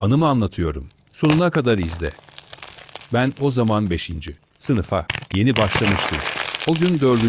Anımı anlatıyorum. Sonuna kadar izle. Ben o zaman 5. sınıfa yeni başlamıştım. O gün 4.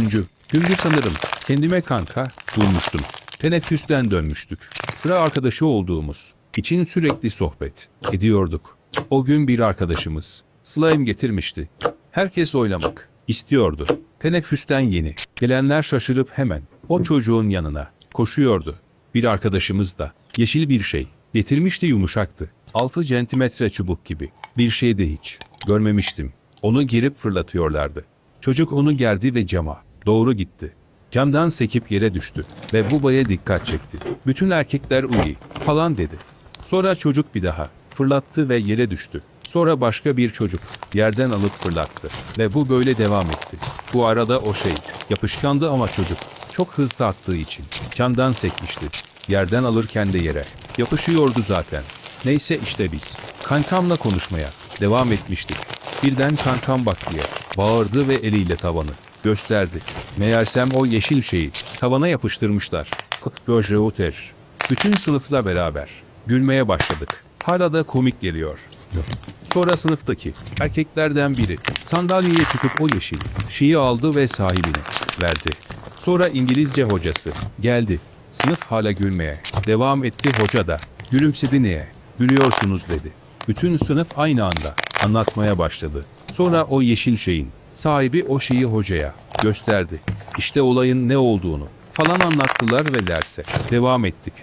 gündü sanırım. Kendime kanka bulmuştum. Teneffüsten dönmüştük. Sıra arkadaşı olduğumuz için sürekli sohbet ediyorduk. O gün bir arkadaşımız slime getirmişti. Herkes oynamak istiyordu. Teneffüsten yeni. Gelenler şaşırıp hemen o çocuğun yanına koşuyordu. Bir arkadaşımız da yeşil bir şey getirmişti yumuşaktı. 6 centimetre çubuk gibi. Bir şey de hiç görmemiştim. Onu girip fırlatıyorlardı. Çocuk onu gerdi ve cama doğru gitti. Camdan sekip yere düştü ve bu baya dikkat çekti. Bütün erkekler uyi falan dedi. Sonra çocuk bir daha fırlattı ve yere düştü. Sonra başka bir çocuk yerden alıp fırlattı ve bu böyle devam etti. Bu arada o şey yapışkandı ama çocuk çok hızlı attığı için camdan sekmişti. Yerden alırken de yere yapışıyordu zaten. Neyse işte biz kankamla konuşmaya devam etmiştik. Birden kankam bak diye bağırdı ve eliyle tavanı gösterdi. Meğersem o yeşil şeyi tavana yapıştırmışlar. Göjreuter. Bütün sınıfla beraber gülmeye başladık. Hala da komik geliyor. Sonra sınıftaki erkeklerden biri sandalyeye çıkıp o yeşil şeyi aldı ve sahibine verdi. Sonra İngilizce hocası geldi. Sınıf hala gülmeye devam etti hoca da gülümsedi niye gülüyorsunuz dedi. Bütün sınıf aynı anda anlatmaya başladı. Sonra o yeşil şeyin sahibi o şeyi hocaya gösterdi. İşte olayın ne olduğunu falan anlattılar ve derse devam ettik.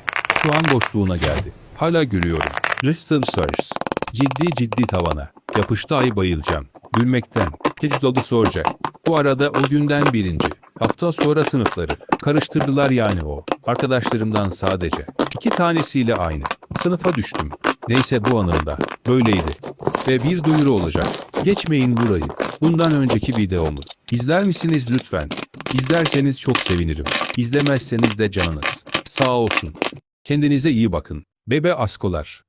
Şu an boşluğuna geldi. Hala gülüyorum. Rıhtım Sirs. Ciddi ciddi tavana. Yapıştı ay bayılacağım. Gülmekten. Hiç dolu soracak. Bu arada o günden birinci. Hafta sonra sınıfları. Karıştırdılar yani o. Arkadaşlarımdan sadece. iki tanesiyle aynı. Sınıfa düştüm. Neyse bu anımda. Böyleydi. Ve bir duyuru olacak. Geçmeyin burayı. Bundan önceki videomu. İzler misiniz lütfen? İzlerseniz çok sevinirim. İzlemezseniz de canınız. Sağ olsun. Kendinize iyi bakın. Bebe askolar.